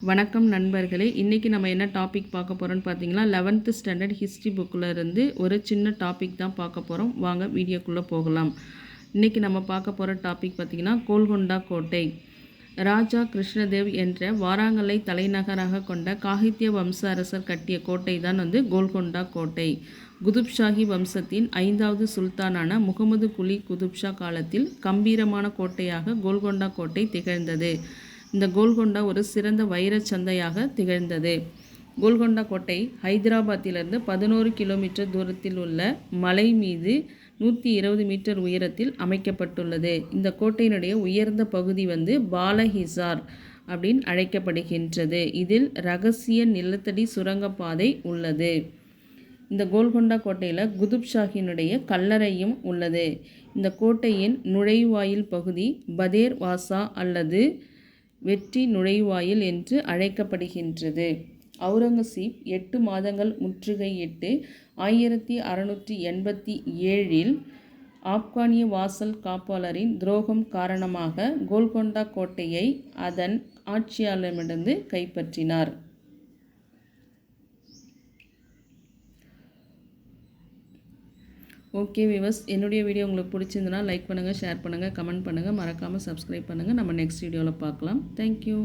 வணக்கம் நண்பர்களே. இன்றைக்கி நம்ம என்ன டாபிக் பார்க்க போகிறோம்னு பார்த்தீங்கன்னா லெவன்த்து ஸ்டாண்டர்ட் ஹிஸ்ட்ரி புக்கில் இருந்து ஒரு சின்ன டாபிக் தான் பார்க்க போகிறோம் வாங்க வீடியோக்குள்ளே போகலாம். இன்றைக்கி நம்ம பார்க்க போகிற டாபிக் பார்த்திங்கன்னா கோல்கொண்டா கோட்டை. ராஜா கிருஷ்ணதேவ் என்ற வாராங்கலை தலைநகராக கொண்ட காகித்ய வம்ச அரசர் கட்டிய கோட்டை தான் வந்து கோல்கொண்டா கோட்டை. குதுப்ஷாஹி வம்சத்தின் ஐந்தாவது சுல்தானான முகமது குலி குதுப்ஷா காலத்தில் கம்பீரமான கோட்டையாக கோல்கொண்டா கோட்டை திகழ்ந்தது. இந்த கோல்கொண்டா ஒரு சிறந்த வைரச் சந்தையாக திகழ்ந்தது. கோல்கொண்டா கோட்டை ஹைதராபாத்திலிருந்து பதினோரு கிலோமீட்டர் தூரத்தில் உள்ள மலை மீது நூற்றி இருபது மீட்டர் உயரத்தில் அமைக்கப்பட்டுள்ளது. இந்த கோட்டையினுடைய உயர்ந்த பகுதி வந்து பாலஹிசார் அப்படின்னு அழைக்கப்படுகின்றது. இதில் ரகசிய நிலத்தடி சுரங்கப்பாதை உள்ளது. இந்த கோல்கொண்டா கோட்டையில் குதுப் ஷாஹினுடைய கல்லறையும் உள்ளது. இந்த கோட்டையின் நுழைவாயில் பகுதி பதேர் வாசா அல்லது வெற்றி நுழைவாயில் என்று அழைக்கப்படுகின்றது. அவுரங்கசீப் எட்டு மாதங்கள் முற்றுகையிட்டு ஆயிரத்தி அறநூற்றி எண்பத்தி ஏழில் ஆப்கானிய வாசல் காப்பாளரின் துரோகம் காரணமாக கோல்கொண்டா கோட்டையை அதன் ஆட்சியாளரிடமிருந்து கைப்பற்றினார். ஓகே விவஸ் என்னுடைய வீடியோ உங்களுக்கு பிடிச்சிருந்தனா லைக் பண்ணுங்கள் ஷேர் பண்ணுங்கள் கமெண்ட் பண்ணுங்கள் மறக்காமல் சப்ஸ்கிரைப் பண்ணுங்கள் நம்ம நெக்ஸ்ட் வீடியோவில் பார்க்கலாம். தேங்க்யூ